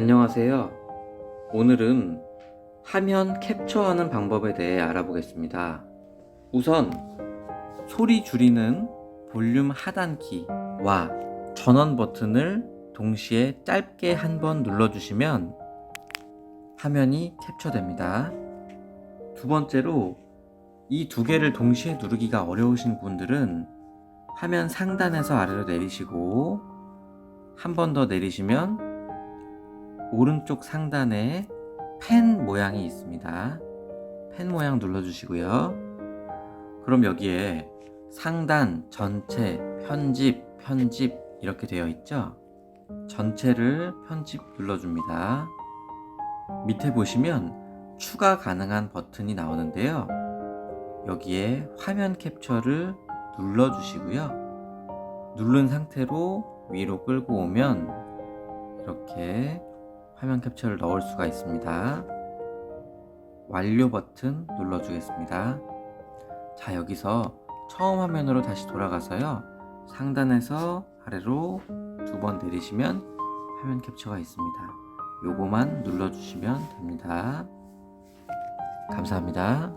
안녕하세요. 오늘은 화면 캡처하는 방법에 대해 알아보겠습니다. 우선 소리 줄이는 볼륨 하단키와 전원 버튼을 동시에 짧게 한 번 눌러주시면 화면이 캡처됩니다. 두 번째로 이 두 개를 동시에 누르기가 어려우신 분들은 화면 상단에서 아래로 내리시고 한 번 더 내리시면 오른쪽 상단에 펜 모양이 있습니다. 펜 모양 눌러주시고요. 그럼 여기에 상단, 전체, 편집, 편집 이렇게 되어 있죠? 전체를 편집 눌러줍니다. 밑에 보시면 추가 가능한 버튼이 나오는데요. 여기에 화면 캡처를 눌러주시고요. 누른 상태로 위로 끌고 오면 이렇게 화면 캡처를 넣을 수가 있습니다. 완료 버튼 눌러주겠습니다. 자, 여기서 처음 화면으로 다시 돌아가서요. 상단에서 아래로 두 번 내리시면 화면 캡처가 있습니다. 요거만 눌러주시면 됩니다. 감사합니다.